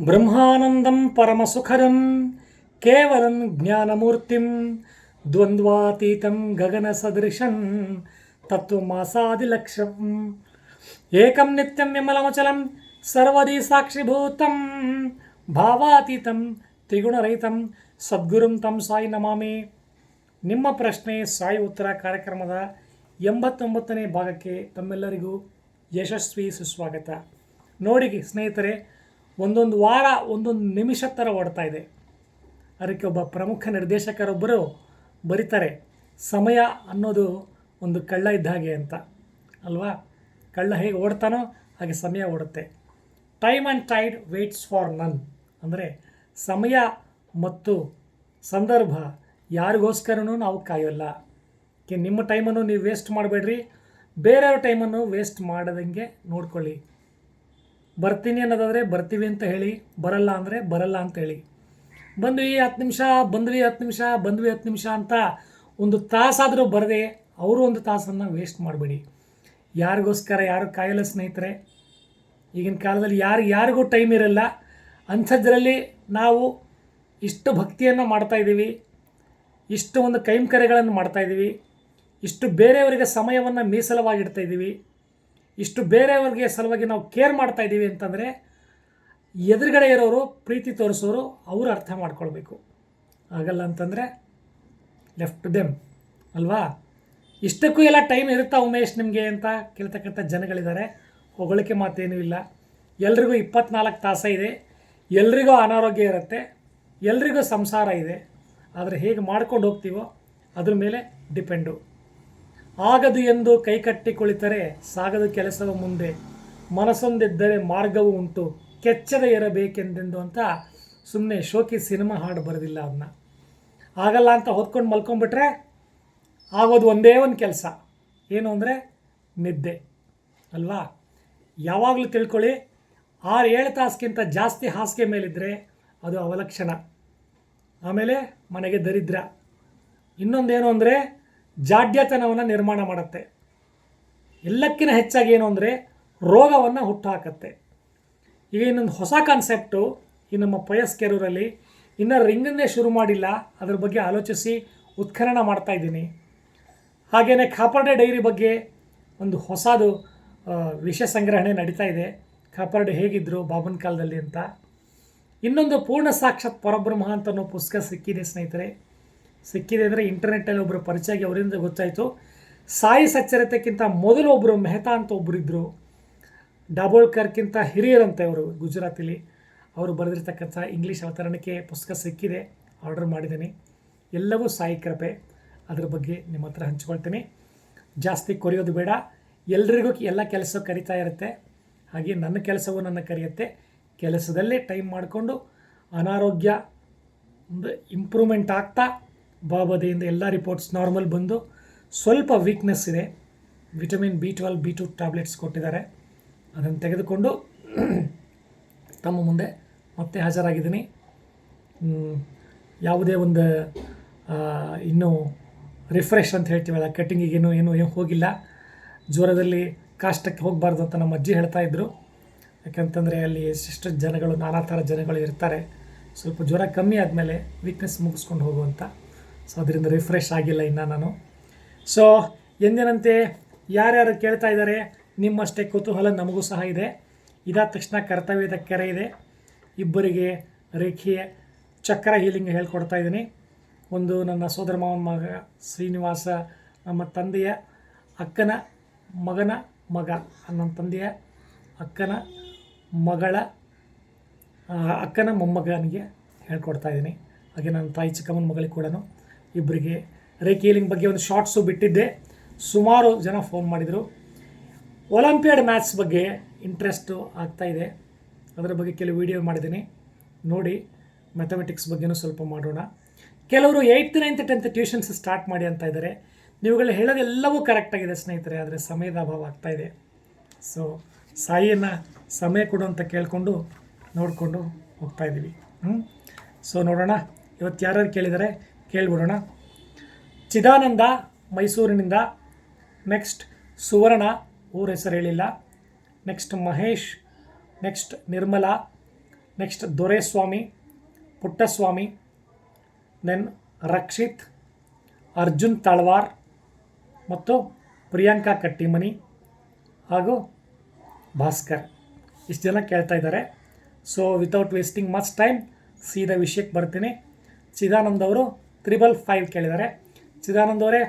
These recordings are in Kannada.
ಬ್ರಹ್ಮಾನಂದಂ ಪರಮಸುಖರಂ ಕೇವಲಂ ಜ್ಞಾನಮೂರ್ತಿಂ ದ್ವಂದ್ವಾತೀತಂ ಗಗನಸದೃಶಂ ತತ್ವಮಾಸಾದಿಲಕ್ಷಂ ಏಕಂ ನಿತ್ಯಂ ವಿಮಲಮಚಲಂ ಸರ್ವದಿ ಸಾಕ್ಷಿಭೂತಂ ಭಾವಾತೀತಂ ತ್ರಿಗುಣರಹಿತಂ ಸದ್ಗುರುಂ ತಂ ಸಾಯಿ ನಮಾಮಿ ನಿಮ್ಮ ಪ್ರಶ್ನೆ ಸಾಯಿ ಉತ್ತರ ಕಾರ್ಯಕ್ರಮದ ಎಂಬತ್ತೊಂಬತ್ತನೇ ಭಾಗಕ್ಕೆ ತಮ್ಮೆಲ್ಲರಿಗೂ ಯಶಸ್ವಿ ಸುಸ್ವಾಗತ ನೋಡಿ ಸ್ನೇಹಿತರೆ ಒಂದೊಂದು ವಾರ, ಒಂದೊಂದು ನಿಮಿಷ ಥರ ಓಡ್ತಾ ಇದೆ. ಅದಕ್ಕೆ ಒಬ್ಬ ಪ್ರಮುಖ ನಿರ್ದೇಶಕರೊಬ್ಬರು ಬರೀತಾರೆ, ಸಮಯ ಅನ್ನೋದು ಒಂದು ಕಳ್ಳ ಇದ್ದ ಹಾಗೆ ಅಂತ. ಅಲ್ವಾ? ಕಳ್ಳ ಹೇಗೆ ಓಡ್ತಾನೋ ಹಾಗೆ ಸಮಯ ಓಡುತ್ತೆ. Time and tide waits for none ಅಂದರೆ ಸಮಯ ಮತ್ತು ಸಂದರ್ಭ ಯಾರಿಗೋಸ್ಕರನೂ ನಾವು ಕಾಯೋಲ್ಲ. ನಿಮ್ಮ ಟೈಮನ್ನು ನೀವು ವೇಸ್ಟ್ ಮಾಡಬೇಡ್ರಿ. ಬೇರೆಯವ್ರ ಟೈಮನ್ನು ವೇಸ್ಟ್ ಮಾಡದಂಗೆ ನೋಡ್ಕೊಳ್ಳಿ. ಬರ್ತೀನಿ ಅನ್ನೋದಾದರೆ ಬರ್ತೀವಿ ಅಂತ ಹೇಳಿ, ಬರಲ್ಲ ಅಂದರೆ ಬರಲ್ಲ ಅಂತ ಹೇಳಿ. ಬಂದ್ವಿ ಹತ್ತು ನಿಮಿಷ, ಬಂದ್ವಿ ಹತ್ತು ನಿಮಿಷ, ಬಂದ್ವಿ ಹತ್ತು ನಿಮಿಷ ಅಂತ ಒಂದು ತಾಸಾದರೂ ಬರದೆ ಅವರು ಒಂದು ತಾಸನ್ನು ವೇಸ್ಟ್ ಮಾಡಬೇಡಿ. ಯಾರಿಗೋಸ್ಕರ, ಯಾರು ಕಾಯಲ್ಲ ಸ್ನೇಹಿತರೆ, ಈಗಿನ ಕಾಲದಲ್ಲಿ ಯಾರು, ಯಾರಿಗೂ ಟೈಮ್ ಇರಲ್ಲ. ಅಂಥದ್ರಲ್ಲಿ ನಾವು ಇಷ್ಟು ಭಕ್ತಿಯನ್ನು ಮಾಡ್ತಾಯಿದ್ದೀವಿ ಇಷ್ಟು ಒಂದು ಕೈಂಕರ್ಯಗಳನ್ನು ಮಾಡ್ತಾಯಿದ್ದೀವಿ ಇಷ್ಟು ಬೇರೆಯವರಿಗೆ ಸಮಯವನ್ನು ಮೀಸಲವಾಗಿಡ್ತಾ ಇದ್ದೀವಿ. ಇಷ್ಟು ಬೇರೆಯವ್ರಿಗೆ ಸಲುವಾಗಿ ನಾವು ಕೇರ್ ಮಾಡ್ತಾ ಇದ್ದೀವಿ ಅಂತಂದರೆ ಎದುರುಗಡೆ ಇರೋರು, ಪ್ರೀತಿ ತೋರಿಸೋರು ಅವರು ಅರ್ಥ ಮಾಡ್ಕೊಳ್ಬೇಕು. ಆಗಲ್ಲ ಅಂತಂದರೆ ಲೆಫ್ಟ್ ದೆಮ್ ಅಲ್ವಾ? ಇಷ್ಟಕ್ಕೂ ಎಲ್ಲ ಟೈಮ್ ಇರುತ್ತಾ ಉಮೇಶ್ ನಿಮಗೆ ಅಂತ ಕೇಳ್ತಕ್ಕಂಥ ಜನಗಳಿದ್ದಾರೆ. ಹೊಗಳಿಕೆ ಮಾತೇನೂ ಇಲ್ಲ. ಎಲ್ರಿಗೂ ಇಪ್ಪತ್ನಾಲ್ಕು ತಾಸ ಇದೆ. ಎಲ್ರಿಗೂ ಅನಾರೋಗ್ಯ ಇರುತ್ತೆ. ಎಲ್ರಿಗೂ ಸಂಸಾರ ಇದೆ. ಆದರೆ ಹೇಗೆ ಮಾಡ್ಕೊಂಡು ಹೋಗ್ತೀವೋ ಅದ್ರ ಮೇಲೆ ಡಿಪೆಂಡು ಆಗದು ಎಂದು ಕೈಕಟ್ಟಿ ಕುಳಿತರೆ ಸಾಗದು ಕೆಲಸವ ಮುಂದೆ ಮನಸ್ಸೊಂದಿದ್ದರೆ ಮಾರ್ಗವು ಉಂಟು, ಕೆಚ್ಚದ ಇರಬೇಕೆಂದೆಂದು ಅಂತ ಸುಮ್ಮನೆ ಶೋಕಿ ಸಿನಿಮಾ ಹಾಡು ಬರೋದಿಲ್ಲ ಅದನ್ನ ಆಗಲ್ಲ ಅಂತ ಹೊತ್ಕೊಂಡು ಮಲ್ಕೊಂಡ್ಬಿಟ್ರೆ ಆಗೋದು ಒಂದೇ ಒಂದು ಕೆಲಸ. ಏನು ಅಂದರೆ ನಿದ್ದೆ. ಅಲ್ವಾ? ಯಾವಾಗಲೂ ತಿಳ್ಕೊಳ್ಳಿ, ಆರು ಏಳು ತಾಸಿಗಿಂತ ಜಾಸ್ತಿ ಹಾಸಿಗೆ ಮೇಲಿದ್ದರೆ ಅದು ಅವಲಕ್ಷಣ. ಆಮೇಲೆ ಮನೆಗೆ ದರಿದ್ರ. ಇನ್ನೊಂದೇನು ಅಂದರೆ ಜಾಡ್ಯತನವನ್ನು ನಿರ್ಮಾಣ ಮಾಡುತ್ತೆ. ಎಲ್ಲಕ್ಕಿಂತ ಹೆಚ್ಚಾಗಿ ಏನು ಅಂದರೆ ರೋಗವನ್ನು ಹುಟ್ಟುಹಾಕತ್ತೆ. ಈಗ ಇನ್ನೊಂದು ಹೊಸ ಕಾನ್ಸೆಪ್ಟು ಈ ನಮ್ಮ ಪಯಸ್ಕೆರೂರಲ್ಲಿ ಇನ್ನೂ ರಿಂಗನ್ನೇ ಶುರು ಮಾಡಿಲ್ಲ. ಅದ್ರ ಬಗ್ಗೆ ಆಲೋಚಿಸಿ ಉತ್ಖನನ ಮಾಡ್ತಾ ಇದ್ದೀನಿ. ಹಾಗೆಯೇ ಕಾಪರ್ಡೆ ಡೈರಿ ಬಗ್ಗೆ ಒಂದು ಹೊಸದು ವಿಷಯ ಸಂಗ್ರಹಣೆ ನಡೀತಾ ಇದೆ. ಕಾಪರ್ಡೆ ಹೇಗಿದ್ದರು ಬಾಬನ್ ಕಾಲದಲ್ಲಿ ಅಂತ. ಇನ್ನೊಂದು ಪೂರ್ಣ ಸಾಕ್ಷಾತ್ ಪರಬ್ರಹ್ಮ ಅಂತ ಅನ್ನೋ ಪುಸ್ತಕ ಸಿಕ್ಕಿದೆ ಸ್ನೇಹಿತರೆ. ಸಿಕ್ಕಿದೆ ಅಂದರೆ ಇಂಟರ್ನೆಟ್ಟಲ್ಲಿ ಒಬ್ಬರು ಪರಿಚಯ ಆಗಿ ಅವರಿಂದ ಗೊತ್ತಾಯಿತು. ಸಾಯಿ ಸಚ್ಚರಿತೆಕ್ಕಿಂತ ಮೊದಲು ಒಬ್ಬರು ಮೆಹ್ತಾ ಅಂತ ಒಬ್ಬರು ಇದ್ದರು ಡಾಬೋಳ್ಕರ್ಗಿಂತ ಹಿರಿಯರಂತೆ ಅವರು ಗುಜರಾತಿಲಿ. ಅವರು ಬರೆದಿರ್ತಕ್ಕಂಥ ಇಂಗ್ಲೀಷ್ ಅವತರಣಕ್ಕೆ ಪುಸ್ತಕ ಸಿಕ್ಕಿದೆ. ಆರ್ಡರ್ ಮಾಡಿದ್ದೀನಿ. ಎಲ್ಲವೂ ಸಾಯಿ ಕೃಪೆ. ಅದ್ರ ಬಗ್ಗೆ ನಿಮ್ಮ ಹತ್ರ ಹಂಚ್ಕೊಳ್ತೀನಿ. ಜಾಸ್ತಿ ಕೊರೆಯೋದು ಬೇಡ. ಎಲ್ರಿಗೂ ಎಲ್ಲ ಕೆಲಸ ಕರಿತಾ ಇರುತ್ತೆ. ಹಾಗೆ ನನ್ನ ಕೆಲಸವೂ ನನ್ನ ಕರೆಯುತ್ತೆ. ಕೆಲಸದಲ್ಲೇ ಟೈಮ್ ಮಾಡಿಕೊಂಡು ಅನಾರೋಗ್ಯ ಒಂದು ಇಂಪ್ರೂವ್ಮೆಂಟ್ ಆಗ್ತಾ ಬಾಬದಿಯಿಂದ ಎಲ್ಲ ರಿಪೋರ್ಟ್ಸ್ ನಾರ್ಮಲ್ ಬಂದು ಸ್ವಲ್ಪ ವೀಕ್ನೆಸ್ ಇದೆ. Vitamin B twelve B two tablets ಕೊಟ್ಟಿದ್ದಾರೆ. ಅದನ್ನು ತೆಗೆದುಕೊಂಡು ತಮ್ಮ ಮುಂದೆ ಮತ್ತೆ ಹಾಜರಾಗಿದ್ದೀನಿ. ಯಾವುದೇ ಒಂದು ಇನ್ನೂ ರಿಫ್ರೆಶ್ ಅಂತ ಹೇಳ್ತೀವಲ್ಲ ಕಟ್ಟಿಂಗಿಗೇನು ಏನು ಏನು ಹೋಗಿಲ್ಲ. ಜ್ವರದಲ್ಲಿ ಕಾಷ್ಟಕ್ಕೆ ಹೋಗಬಾರ್ದು ಅಂತ ನಮ್ಮ ಅಜ್ಜಿ ಹೇಳ್ತಾ ಇದ್ದರು ಯಾಕಂತಂದರೆ ಅಲ್ಲಿ ಎಷ್ಟೆಷ್ಟು ಜನಗಳು, ನಾನಾ ಥರ ಜನಗಳು ಇರ್ತಾರೆ. ಸ್ವಲ್ಪ ಜ್ವರ ಕಮ್ಮಿ ಆದಮೇಲೆ ವೀಕ್ನೆಸ್ ಮುಗಿಸ್ಕೊಂಡು ಹೋಗುವಂತ ಸೊ ಅದರಿಂದ ರಿಫ್ರೆಶ್ ಆಗಿಲ್ಲ ಇನ್ನು ನಾನು. ಸೊ ಎಂದಿನಂತೆ ಯಾರ್ಯಾರು ಕೇಳ್ತಾ ಇದ್ದಾರೆ, ನಿಮ್ಮಷ್ಟೇ ಕುತೂಹಲ ನಮಗೂ ಸಹ ಇದೆ. ಇದಾದ ತಕ್ಷಣ ಕರ್ತವ್ಯದ ಕೆರೆ ಇದೆ. ಇಬ್ಬರಿಗೆ ರೇಖೆಯ ಚಕ್ರ ಹೀಲಿಂಗ್ ಹೇಳ್ಕೊಡ್ತಾ ಇದ್ದೀನಿ. ಒಂದು ನನ್ನ ಸೋದರ ಮಾವನ ಮಗ ಶ್ರೀನಿವಾಸ, ನಮ್ಮ ತಂದೆಯ ಅಕ್ಕನ ಮಗನ ಮಗ ನನ್ನ ತಂದೆಯ ಅಕ್ಕನ ಮಗಳ ಅಕ್ಕನ ಮೊಮ್ಮಗನಿಗೆ ಹೇಳ್ಕೊಡ್ತಾ ಇದ್ದೀನಿ. ಹಾಗೆ ನನ್ನ ತಾಯಿ ಚಿಕ್ಕಮ್ಮನ ಮಗಳಿಗೆ ಕೂಡ ಇಬ್ಬರಿಗೆ. ರೇಖೆ ಹೀಲಿಂಗ್ ಬಗ್ಗೆ ಒಂದು ಶಾರ್ಟ್ಸು ಬಿಟ್ಟಿದ್ದೆ. ಸುಮಾರು ಜನ ಫೋನ್ ಮಾಡಿದರು. ಒಲಿಂಪಿಯಾಡ್ ಮ್ಯಾಥ್ಸ್ ಬಗ್ಗೆ ಇಂಟ್ರೆಸ್ಟು ಆಗ್ತಾ ಇದೆ. ಅದರ ಬಗ್ಗೆ ಕೆಲವು ವೀಡಿಯೋ ಮಾಡಿದ್ದೀನಿ. ನೋಡಿ ಮ್ಯಾಥಮೆಟಿಕ್ಸ್ ಬಗ್ಗೆನೂ ಸ್ವಲ್ಪ ಮಾಡೋಣ. ಕೆಲವರು eighth ninth tenth tuitions start ಮಾಡಿ ಅಂತ ಇದ್ದಾರೆ. ನೀವುಗಳು ಹೇಳೋದೆಲ್ಲವೂ ಕರೆಕ್ಟಾಗಿದೆ ಸ್ನೇಹಿತರೆ, ಆದರೆ ಸಮಯದ ಅಭಾವ ಆಗ್ತಾ ಇದೆ. ಸೊ ಸಾಯಿಯನ್ನು ಸಮಯ ಕೊಡು ಅಂತ ಕೇಳಿಕೊಂಡು ನೋಡಿಕೊಂಡು ಹೋಗ್ತಾಯಿದ್ದೀವಿ ಹ್ಞೂ ಸೊ ನೋಡೋಣ. ಇವತ್ತು ಯಾರ್ಯಾರು ಕೇಳಿದ್ದಾರೆ? ಕೇಳಿಬಿಡೋಣ. ಚಿದಾನಂದ, ಮೈಸೂರಿನಿಂದ ನೆಕ್ಸ್ಟ್ ಸುವರ್ಣ, ಊರ ಹೆಸರು ಹೇಳಿಲ್ಲ. Next Mahesh next Nirmala next Doreswamy, Puttaswamy then Rakshit, Arjun Talwar ಮತ್ತು ಪ್ರಿಯಾಂಕಾ ಕಟ್ಟಿಮನಿ ಹಾಗೂ ಭಾಸ್ಕರ್. ಇಷ್ಟು ಜನ ಕೇಳ್ತಾ ಇದ್ದಾರೆ. So without wasting much time ಸೀದಾ ವಿಷಯಕ್ಕೆ ಬರ್ತೀನಿ. ಚಿದಾನಂದ್ ಅವರು ತ್ರಿಬಲ್ ಫೈವ್ ಕೇಳಿದ್ದಾರೆ. ಚಿದಾನಂದ ಅವರೇ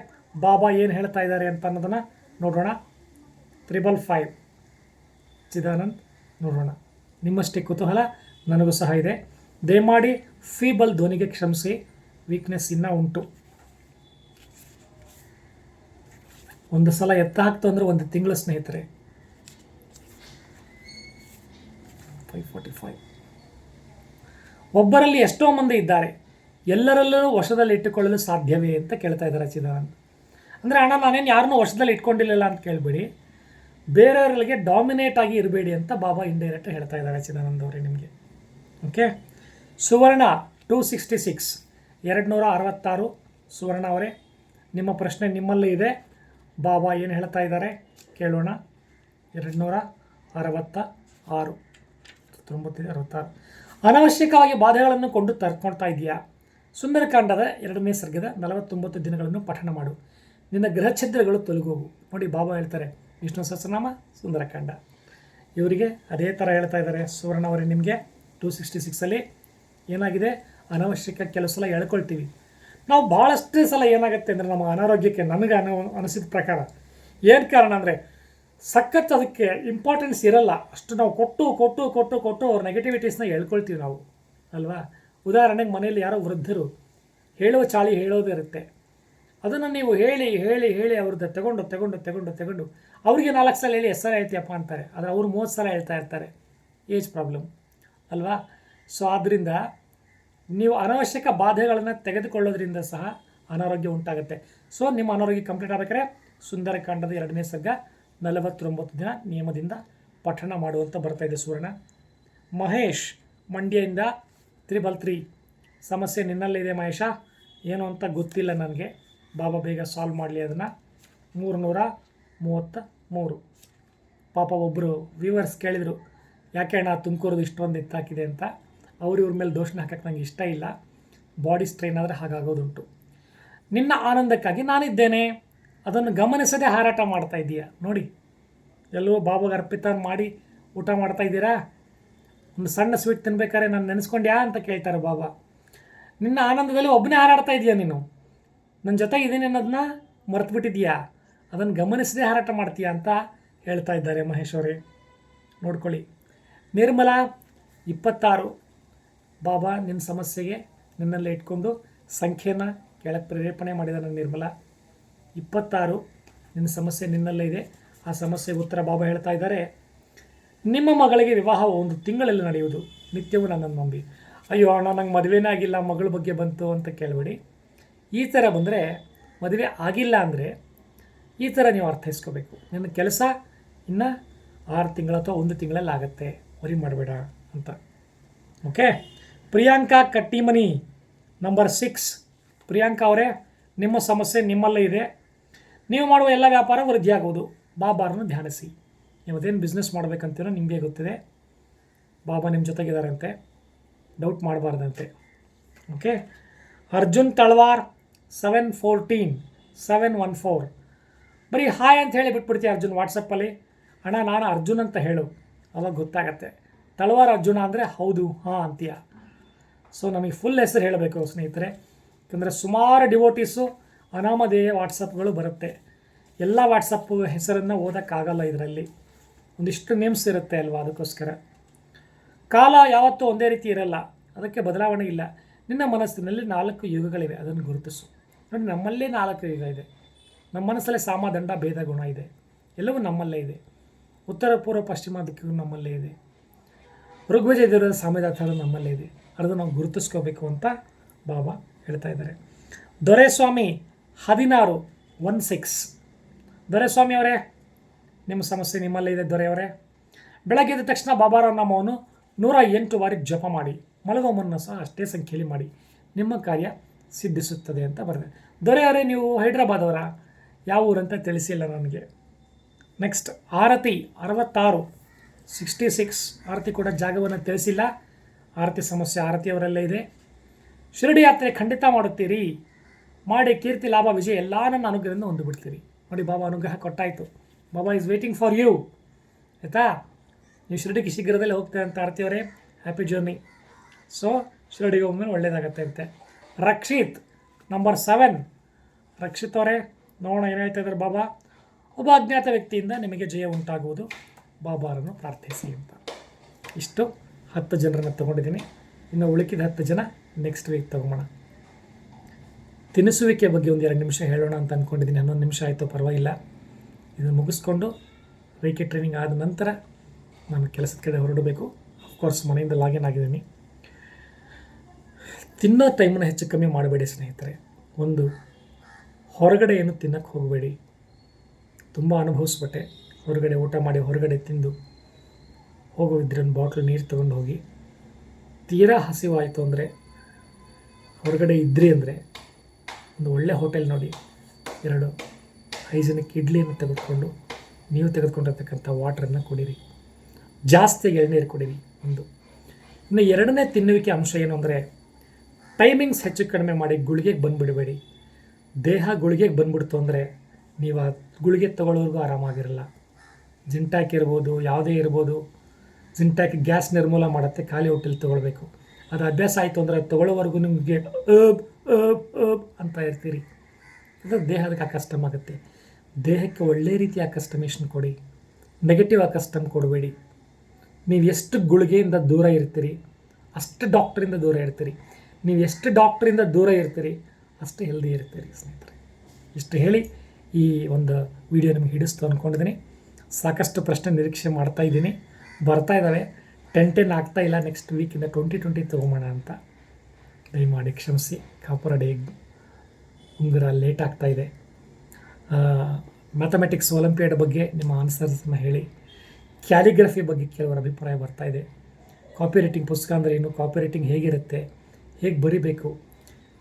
ಬಾಬಾ ಏನು ಹೇಳ್ತಾ ಇದ್ದಾರೆ ಅಂತ ಅನ್ನೋದನ್ನು ನೋಡೋಣ ತ್ರಿಬಲ್ ಫೈವ್. ಚಿದಾನಂದ್ ನೋಡೋಣ ನಿಮ್ಮಷ್ಟೇ ಕುತೂಹಲ, ನನಗೂ ಸಹ ಇದೆ. ದಯಮಾಡಿ ಫೀಬಲ್ ಧ್ವನಿಗೆ ಕ್ಷಮಿಸಿ ವೀಕ್ನೆಸ್ ಇನ್ನೂ ಉಂಟು. ಒಂದು ಸಲ ಎತ್ತ ಹಾಕ್ತು ಅಂದರೆ ಒಂದು ತಿಂಗಳ ಸ್ನೇಹಿತರೆ. ಫೈವ್ ಫೋರ್ಟಿ ಒಬ್ಬರಲ್ಲಿ ಎಷ್ಟೋ ಮಂದಿ ಇದ್ದಾರೆ. ಎಲ್ಲರಲ್ಲೂ ವಶದಲ್ಲಿ ಇಟ್ಟುಕೊಳ್ಳಲು ಸಾಧ್ಯವೇ ಅಂತ ಕೇಳ್ತಾ ಇದ್ದಾರೆ ಚಿದಾನಂದ್ ಅಂದರೆ ಅಣ್ಣ, ನಾನೇನು ಯಾರನ್ನೂ ವಶದಲ್ಲಿ ಇಟ್ಕೊಂಡಿಲ್ಲ ಅಂತ ಕೇಳಬೇಡಿ. ಬೇರೆಯವರಿಗೆ ಡಾಮಿನೇಟ್ ಆಗಿ ಇರಬೇಡಿ ಅಂತ ಬಾಬಾ ಇಂಡೈರೆಕ್ಟ್ ಹೇಳ್ತಾ ಇದ್ದಾರೆ ಚಿದಾನಂದ್ ಅವರೇ ನಿಮಗೆ. Okay Suvarna two sixty six ಎರಡು ನೂರ ಅರವತ್ತಾರು ಸುವರ್ಣ ಅವರೇ, ನಿಮ್ಮ ಪ್ರಶ್ನೆ ನಿಮ್ಮಲ್ಲೇ ಇದೆ. ಬಾಬಾ ಏನು ಹೇಳ್ತಾ ಇದ್ದಾರೆ? ಕೇಳೋಣ. ಎರಡು ನೂರ ಅರವತ್ತ ಆರು ತೊಂಬತ್ತೈದು, ಅರವತ್ತಾರು. ಅನವಶ್ಯಕವಾಗಿ ಬಾಧೆಗಳನ್ನು ಕೊಂಡು ತರ್ಕೊಳ್ತಾ ಇದೆಯಾ ಸುಂದರಕಾಂಡದ ಎರಡನೇ ಸರ್ಗದ ನಲವತ್ತೊಂಬತ್ತು ದಿನಗಳನ್ನು ಪಠಣ ಮಾಡು. ನಿನ್ನ ಗ್ರಹಛಿದ್ರಗಳು ತೊಲಗುವು. ನೋಡಿ ಬಾಬಾ ಹೇಳ್ತಾರೆ, ವಿಷ್ಣು ಸಹಸ್ರನಾಮ, ಸುಂದರಕಾಂಡ. ಇವರಿಗೆ ಅದೇ ಥರ ಹೇಳ್ತಾ ಇದ್ದಾರೆ. ಸುವರ್ಣ ಅವರೇ ನಿಮಗೆ ಟೂ ಸಿಕ್ಸ್ಟಿ ಸಿಕ್ಸಲ್ಲಿ ಏನಾಗಿದೆ? ಅನವಶ್ಯಕ ಕೆಲವು ಸಲ ಹೇಳ್ಕೊಳ್ತೀವಿ. ನಾವು ಭಾಳಷ್ಟು ಸಲ ಏನಾಗುತ್ತೆ ಅಂದರೆ ನಮ್ಮ ಅನಾರೋಗ್ಯಕ್ಕೆ ನನಗೆ ಅನ, ಅನಿಸಿದ ಪ್ರಕಾರ. ಏನು ಕಾರಣ ಅಂದರೆ ಸಖತ್ ಅದಕ್ಕೆ ಇಂಪಾರ್ಟೆನ್ಸ್ ಇರಲ್ಲ. ಅಷ್ಟು ನಾವು ಕೊಟ್ಟು ಕೊಟ್ಟು ಕೊಟ್ಟು ಕೊಟ್ಟು ಅವ್ರ ನೆಗೆಟಿವಿಟೀಸ್ನ ಹೇಳ್ಕೊಳ್ತೀವಿ ನಾವು. ಅಲ್ವಾ? ಉದಾಹರಣೆಗೆ ಮನೆಯಲ್ಲಿ ಯಾರೋ ವೃದ್ಧರು, ಹೇಳುವ ಚಾಳಿ ಹೇಳೋದಿರುತ್ತೆ ಅದನ್ನು ನೀವು ಹೇಳಿ ಹೇಳಿ ಹೇಳಿ ಅವ್ರದ್ದು ತಗೊಂಡು ತಗೊಂಡು ತಗೊಂಡು ತಗೊಂಡು, ಅವರಿಗೆ ನಾಲ್ಕು ಸಲ ಹೇಳಿ ಎಷ್ಟು ಸಲ ಅಂತಾರೆ. ಆದರೆ ಅವರು ಮೂವತ್ತು ಸಲ ಹೇಳ್ತಾ ಇರ್ತಾರೆ. Age problem. ಅಲ್ವಾ? ಸೊ ಆದ್ದರಿಂದ ನೀವು ಅನವಶ್ಯಕ ಬಾಧೆಗಳನ್ನು ತೆಗೆದುಕೊಳ್ಳೋದ್ರಿಂದ ಸಹ ಅನಾರೋಗ್ಯ ಉಂಟಾಗುತ್ತೆ. ಸೊ ನಿಮ್ಮ ಅನಾರೋಗ್ಯ ಕಂಪ್ಲೀಟ್ ಆಗಬೇಕಾದ್ರೆ ಸುಂದರಕಾಂಡದ ಎರಡನೇ ಸರ್ಗ, ನಲವತ್ತೊಂಬತ್ತು ದಿನ ನಿಯಮದಿಂದ ಪಠಣ ಮಾಡುವಂತ ಬರ್ತಾ ಇದೆ ಸುವರ್ಣ ಮಹೇಶ್, ಮಂಡ್ಯದಿಂದ ತ್ರಿಬಲ್ ತ್ರೀ. ಸಮಸ್ಯೆ ನಿನ್ನಲ್ಲಿದೆ ಮಹೇಶ. ಏನು ಅಂತ ಗೊತ್ತಿಲ್ಲ ನನಗೆ. ಬಾಬಾ ಬೇಗ ಸಾಲ್ವ್ ಮಾಡಲಿ ಅದನ್ನು. ಮೂರುನೂರ ಮೂವತ್ತ ಮೂರು ಪಾಪ ಒಬ್ಬರು ವ್ಯೂವರ್ಸ್ ಕೇಳಿದರು, ಯಾಕೆ ಅಣ್ಣ ತುಮಕೂರದು ಇಷ್ಟೊಂದು ಎತ್ತಾಕಿದೆ ಅಂತ? ಅವ್ರು ಇವ್ರ ಮೇಲೆ ದೋಷನ ಹಾಕಕ್ಕೆ ನಂಗೆ ಇಷ್ಟ ಇಲ್ಲ. ಬಾಡಿ ಸ್ಟ್ರೈನ್ ಆದರೆ ಹಾಗಾಗೋದುಂಟು. ನಿನ್ನ ಆನಂದಕ್ಕಾಗಿ ನಾನಿದ್ದೇನೆ. ಅದನ್ನು ಗಮನಿಸದೆ ಹಾರಾಟ ಮಾಡ್ತಾ ಇದ್ದೀಯಾ ನೋಡಿ, ಎಲ್ಲೋ ಬಾಬಾಗೆ ಅರ್ಪಿತ ಮಾಡಿ ಊಟ ಮಾಡ್ತಾ ಇದ್ದೀರಾ ಒಂದು ಸಣ್ಣ ಸ್ವೀಟ್ ತಿನ್ಬೇಕಾದ್ರೆ ನಾನು ನೆನೆಸ್ಕೊಂಡ್ಯಾ ಅಂತ ಕೇಳ್ತಾರೆ ಬಾಬಾ. ನಿನ್ನ ಆನಂದದಲ್ಲಿ ಒಬ್ಬನೇ ಹಾರಾಡ್ತಾ ಇದೆಯಾ ನೀನು? ನನ್ನ ಜೊತೆ ಇದ್ದೀನಿ ಅನ್ನೋದನ್ನ ಮರ್ತುಬಿಟ್ಟಿದ್ಯಾ? ಅದನ್ನು ಗಮನಿಸದೆ ಹಾರಾಟ ಮಾಡ್ತೀಯಾ ಅಂತ ಹೇಳ್ತಾ ಇದ್ದಾರೆ ಮಹೇಶ್ವರಿ ನೋಡ್ಕೊಳ್ಳಿ. ನಿರ್ಮಲಾ, ಇಪ್ಪತ್ತಾರು. ಬಾಬಾ ನಿನ್ನ ಸಮಸ್ಯೆಗೆ ನಿನ್ನಲ್ಲೇ ಇಟ್ಕೊಂಡು ಸಂಖ್ಯೆನ ಕೇಳಕ್ಕೆ ಪ್ರೇರೇಪಣೆ ಮಾಡಿದ ನಿರ್ಮಲ. ಇಪ್ಪತ್ತಾರು. ನಿನ್ನ ಸಮಸ್ಯೆ ನಿನ್ನಲ್ಲೇ ಇದೆ. ಆ ಸಮಸ್ಯೆಗೆ ಉತ್ತರ ಬಾಬಾ ಹೇಳ್ತಾ ಇದ್ದಾರೆ. ನಿಮ್ಮ ಮಗಳಿಗೆ ವಿವಾಹ ಒಂದು ತಿಂಗಳಲ್ಲಿ ನಡೆಯುವುದು. ನಿತ್ಯವೂ ನನ್ನನ್ನು ನಂಬಿ. ಅಯ್ಯೋ, ಅಣ್ಣ, ನಂಗೆ ಮದುವೆನೇ ಆಗಿಲ್ಲ ಮಗಳ ಬಗ್ಗೆ ಬಂತು ಅಂತ ಕೇಳಬೇಡಿ. ಈ ಥರ ಬಂದರೆ ಮದುವೆ ಆಗಿಲ್ಲ ಅಂದರೆ ಈ ಥರ ನೀವು ಅರ್ಥೈಸ್ಕೋಬೇಕು. ನಿನ್ನ ಕೆಲಸ ಇನ್ನು ಆರು ತಿಂಗಳ ಅಥವಾ ಒಂದು ತಿಂಗಳಲ್ಲಿ ಆಗುತ್ತೆ. ವರಿ ಮಾಡಬೇಡ ಅಂತ. Okay? Priyanka Kattimani number six. Priyanka ಅವರೇ, ನಿಮ್ಮ ಸಮಸ್ಯೆ ನಿಮ್ಮಲ್ಲೇ ಇದೆ. ನೀವು ಮಾಡುವ ಎಲ್ಲ ವ್ಯಾಪಾರ ವೃದ್ಧಿಯಾಗುವುದು. ಬಾಬಾರನ್ನು ಧ್ಯಾನಿಸಿ. ನೀವು ಅದೇನು ಬಿಸ್ನೆಸ್ ಮಾಡಬೇಕಂತೀರೋ ನಿಮಗೆ ಗೊತ್ತಿದೆ. ಬಾಬಾ ನಿಮ್ಮ ಜೊತೆಗಿದ್ದಾರಂತೆ doubt ಮಾಡಬಾರ್ದಂತೆ. Okay Arjun Talwar seven fourteen seven one four ಬರೀ ಹಾಯ್ ಅಂತ ಹೇಳಿ ಬಿಟ್ಬಿಡ್ತೀಯ ಅರ್ಜುನ್ ವಾಟ್ಸಪ್ಪಲ್ಲಿ ಅಣ್ಣ, ನಾನು ಅರ್ಜುನ್ ಅಂತ ಹೇಳು. ಅವಾಗ ಗೊತ್ತಾಗತ್ತೆ. ತಳವಾರ್ ಅರ್ಜುನ ಅಂದರೆ ಹೌದು, ಹಾಂ ಅಂತೀಯ. ಸೊ ನಮಗೆ ಫುಲ್ ಹೆಸರು ಹೇಳಬೇಕು ಸ್ನೇಹಿತರೆ. ಯಾಕಂದರೆ ಸುಮಾರು ಡಿವೋಟೀಸು ಅನಾಮಧೇಯ ವಾಟ್ಸಪ್ಗಳು ಬರುತ್ತೆ. ಎಲ್ಲ ವಾಟ್ಸಪ್ ಹೆಸರನ್ನು ಓದೋಕ್ಕಾಗಲ್ಲ ಇದರಲ್ಲಿ. ಒಂದಿಷ್ಟು ನೇಮ್ಸ್ ಇರುತ್ತೆ ಅಲ್ವಾ ಅದಕ್ಕೋಸ್ಕರ? ಕಾಲ ಯಾವತ್ತೂ ಒಂದೇ ರೀತಿ ಇರಲ್ಲ. ಅದಕ್ಕೆ ಬದಲಾವಣೆ ಇಲ್ಲ. ನಿನ್ನ ಮನಸ್ಸಿನಲ್ಲಿ ನಾಲ್ಕು ಯುಗಗಳಿವೆ. ಅದನ್ನು ಗುರುತಿಸು. ನೋಡಿ, ನಮ್ಮಲ್ಲೇ ನಾಲ್ಕು ಯುಗ ಇದೆ. ನಮ್ಮ ಮನಸ್ಸಲ್ಲೇ ಸಾಮದಂಡ ಭೇದ, ಗುಣ ಇದೆ. ಎಲ್ಲವೂ ನಮ್ಮಲ್ಲೇ ಇದೆ. ಉತ್ತರ, ಪೂರ್ವ, ಪಶ್ಚಿಮ ದಿಕ್ಕು ನಮ್ಮಲ್ಲೇ ಇದೆ. ಋಗ್ವೇದ ದೇವರ ಸಾಮ್ಯದಾರ್ಥ ನಮ್ಮಲ್ಲೇ ಇದೆ. ಅದನ್ನು ನಾವು ಗುರುತಿಸ್ಕೋಬೇಕು ಅಂತ ಬಾಬಾ ಹೇಳ್ತಾ ಇದ್ದಾರೆ. ದೊರೆಸ್ವಾಮಿ ಹದಿನಾರು ಒನ್ ಸಿಕ್ಸ್ ದೊರೆಸ್ವಾಮಿ ಅವರೇ? ನಿಮ್ಮ ಸಮಸ್ಯೆ ನಿಮ್ಮಲ್ಲೇ ಇದೆ ದೊರೆಯವರೇ. ಬೆಳಗ್ಗೆ ಎದ್ದ ತಕ್ಷಣ ಬಾಬಾರ ನಾಮವನ್ನು ನೂರ ಎಂಟು ಬಾರಿ ಜಪ ಮಾಡಿ, ಮಲಗೋ ಮುನ್ನ ಸಹ ಅಷ್ಟೇ ಸಂಖ್ಯೆಯಲ್ಲಿ ಮಾಡಿ, ನಿಮ್ಮ ಕಾರ್ಯ ಸಿದ್ಧಿಸುತ್ತದೆ ಅಂತ ಬರೆದೆ. ದೊರೆಯವರೇ, ನೀವು ಹೈದ್ರಾಬಾದ್ ಅವರ? ಯಾವ ಊರಂತ ತಿಳಿಸಿಲ್ಲ ನನಗೆ. ನೆಕ್ಸ್ಟ್, ಆರತಿ ಅರವತ್ತಾರು, ಸಿಕ್ಸ್ಟಿ ಸಿಕ್ಸ್. ಆರತಿ ಕೂಡ ಜಾಗವನ್ನು ತಿಳಿಸಿಲ್ಲ. ಆರತಿ ಸಮಸ್ಯೆ ಆರತಿಯವರಲ್ಲೇ ಇದೆ. ಶಿರಡಿ ಯಾತ್ರೆ ಖಂಡಿತ ಮಾಡುತ್ತೀರಿ. ಮಾಡಿ ಕೀರ್ತಿ, ಲಾಭ, ವಿಜಯ, ಎಲ್ಲ ನನ್ನ ಅನುಗ್ರಹದಿಂದ ಹೊಂದಿಬಿಡ್ತೀರಿ. ನೋಡಿ, ಬಾಬಾ, ಅನುಗ್ರಹ ಕೊಟ್ಟಾಯಿತು. Baba is waiting for you ಆಯಿತಾ? ನೀವು ಶಿರಡಿಗೆ ಶೀಘ್ರದಲ್ಲೇ ಹೋಗ್ತೇವೆ ಅಂತ ಆರ್ತಿಯವರೇ ಹ್ಯಾಪಿ ಜರ್ನಿ ಸೊ ಶಿರಡಿಗೆ ಹೋಗ್ಮೇಲೆ ಒಳ್ಳೇದಾಗತ್ತೆ ಅಂತೆ. ರಕ್ಷಿತ್ ನಂಬರ್ ಸೆವೆನ್ ರಕ್ಷಿತ್ ಅವರೇ, ನೋಡೋಣ ಏನು ಹೇಳ್ತಾ ಇದ್ದಾರೆ ಬಾಬಾ. ಒಬ್ಬ ಅಜ್ಞಾತ ವ್ಯಕ್ತಿಯಿಂದ ನಿಮಗೆ ಜಯ ಉಂಟಾಗುವುದು. ಬಾಬಾರನ್ನು ಪ್ರಾರ್ಥಿಸಿ ಅಂತ. ಇಷ್ಟು ಹತ್ತು ಜನರನ್ನು ತೊಗೊಂಡಿದ್ದೀನಿ. ಇನ್ನು ಉಳಿಕಿದ ಹತ್ತು ಜನ ನೆಕ್ಸ್ಟ್ ವೀಕ್ ತೊಗೊಂಬೋಣ. ತಿನ್ನಿಸುವಿಕೆ ಬಗ್ಗೆ ಒಂದು ಎರಡು ನಿಮಿಷ ಹೇಳೋಣ ಅಂತ ಅಂದ್ಕೊಂಡಿದ್ದೀನಿ ಹನ್ನೊಂದು ನಿಮಿಷ ಆಯಿತು, ಪರವಾಗಿಲ್ಲ. ಇದನ್ನು ಮುಗಿಸ್ಕೊಂಡು ರೇಖೆ ಟ್ರೈನಿಂಗ್ ಆದ ನಂತರ ನಾನು ಕೆಲಸದ ಕಡೆ ಹೊರಡಬೇಕು. ಅಫ್ಕೋರ್ಸ್ ಮನೆಯಿಂದ ಲಾಗಿನ್ ಆಗಿದ್ದೀನಿ. ತಿನ್ನೋ ಟೈಮನ್ನು ಹೆಚ್ಚು ಕಮ್ಮಿ ಮಾಡಬೇಡಿ ಸ್ನೇಹಿತರೆ. ಒಂದು ಹೊರಗಡೆ ಏನು ತಿನ್ನಕ್ಕೆ ಹೋಗಬೇಡಿ. ತುಂಬ ಅನುಭವಿಸ್ಬಿಟ್ಟೆ. ಹೊರಗಡೆ ಊಟ ಮಾಡಿ ಹೊರಗಡೆ ತಿಂದು ಹೋಗೋದಿದ್ರೆ ಒಂದು ಬಾಟ್ಲು ನೀರು ತೊಗೊಂಡು ಹೋಗಿ. ತೀರಾ ಹಸಿವಾಯಿತು ಅಂದರೆ ಹೊರಗಡೆ ಇದ್ರಿ ಅಂದರೆ ಒಂದು ಒಳ್ಳೆ ಹೋಟೆಲ್ ನೋಡಿ. ಎರಡು ಹೈಜಿನಿಕ್ ಇಡ್ಲಿಯನ್ನು ತೆಗೆದುಕೊಂಡು ನೀವು ತೆಗೆದುಕೊಂಡಿರ್ತಕ್ಕಂಥ ವಾಟ್ರನ್ನು ಕುಡೀರಿ. ಜಾಸ್ತಿ ಎಳ್ನೀರು ಕುಡೀರಿ ಒಂದು. ಇನ್ನು ಎರಡನೇ ತಿನ್ನುವಿಕೆ ಅಂಶ ಏನು ಅಂದರೆ ಟೈಮಿಂಗ್ಸ್ ಹೆಚ್ಚು ಕಡಿಮೆ ಮಾಡಿ ಗುಳಿಗೆಗೆ ಬಂದುಬಿಡಬೇಡಿ. ದೇಹ ಗುಳಿಗೆಗೆ ಬಂದ್ಬಿಡ್ತು ಅಂದರೆ ನೀವು ಆ ಗುಳಿಗೆ ತಗೊಳ್ಳೋರ್ಗೂ ಆರಾಮಾಗಿರಲ್ಲ. ಜಿಂಟಾಕ್ ಇರ್ಬೋದು, ಯಾವುದೇ ಇರ್ಬೋದು, ಜಿಂಟಾಕ್ ಗ್ಯಾಸ್ ನಿರ್ಮೂಲ ಮಾಡುತ್ತೆ, ಖಾಲಿ ಹೊಟ್ಟೆಲಿ ತೊಗೊಳ್ಬೇಕು. ಅದು ಅಭ್ಯಾಸ ಆಯಿತು ಅಂದರೆ ಅದು ತೊಗೊಳ್ಳೋವರೆಗೂ ನಿಮಗೆ ಅಬ್ ಅಂತ ಇರ್ತೀರಿ. ಅದು ದೇಹದಕ್ಕೆ ಕಷ್ಟಮಾಗುತ್ತೆ ಆಗುತ್ತೆ. ದೇಹಕ್ಕೆ ಒಳ್ಳೆ ರೀತಿಯ ಕಸ್ಟಮೇಷನ್ ಕೊಡಿ. ನೆಗೆಟಿವ್ ಕಸ್ಟಮ್ ಕೊಡಬೇಡಿ. ನೀವು ಎಷ್ಟು ಗುಳಿಗೆಯಿಂದ ದೂರ ಇರ್ತೀರಿ, ಅಷ್ಟು ಡಾಕ್ಟ್ರಿಂದ ದೂರ ಇರ್ತೀರಿ, ನೀವು ಎಷ್ಟು ಡಾಕ್ಟ್ರಿಂದ ದೂರ ಇರ್ತೀರಿ, ಅಷ್ಟು ಹೆಲ್ದಿ ಇರ್ತೀರಿ ಸ್ನೇಹಿತರೆ. ಇಷ್ಟು ಹೇಳಿ ಈ ಒಂದು ವಿಡಿಯೋ ನಿಮಗೆ ಹಿಡಿಸ್ತು ಅಂದ್ಕೊಂಡಿದ್ದೀನಿ ಸಾಕಷ್ಟು ಪ್ರಶ್ನೆ ನಿರೀಕ್ಷೆ ಮಾಡ್ತಾ ಇದ್ದೀನಿ. ಬರ್ತಾ ಇದ್ದಾವೆ. ಟೆನ್ ಟೆನ್ ಆಗ್ತಾ ಇಲ್ಲ ನೆಕ್ಸ್ಟ್ ವೀಕಿಂದ ಟ್ವೆಂಟಿ ಟ್ವೆಂಟಿ ತೊಗೊಂಬೋಣ ಅಂತ. ದಯಮಾಡಿ ಕ್ಷಮಿಸಿ, ಕಾಪುರ ಡೇ ಉಂಗುರ ಲೇಟ್ ಆಗ್ತಾ ಇದೆ. ಮ್ಯಾಥಮೆಟಿಕ್ಸ್ ಒಲಿಂಪಿಯಾಡ್ ಬಗ್ಗೆ ನಿಮ್ಮ ಆನ್ಸರ್ಸನ್ನು ಹೇಳಿ. ಕ್ಯಾಲಿಗ್ರಫಿ ಬಗ್ಗೆ ಕೆಲವರ ಅಭಿಪ್ರಾಯ ಬರ್ತಾ ಇದೆ. ಕಾಪಿ ರೈಟಿಂಗ್ ಪುಸ್ತಕ ಅಂದರೆ ಏನು? ಕಾಪಿ ರೈಟಿಂಗ್ ಹೇಗಿರುತ್ತೆ? ಹೇಗೆ ಬರಿಬೇಕು?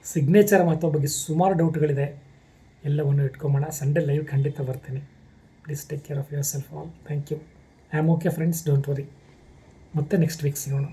ಸಿಗ್ನೇಚರ್ ಮಹತ್ವ ಬಗ್ಗೆ ಸುಮಾರು ಡೌಟ್ಗಳಿದೆ. ಎಲ್ಲವನ್ನು ಇಟ್ಕೊಂಬೋಣ. ಸಂಡೇ ಲೈವ್ ಖಂಡಿತ ಬರ್ತೀನಿ. Please take care of yourself all thank you I am okay friends don't worry ಮತ್ತೆ ನೆಕ್ಸ್ಟ್ ವೀಕ್ ಸಿಗೋಣ.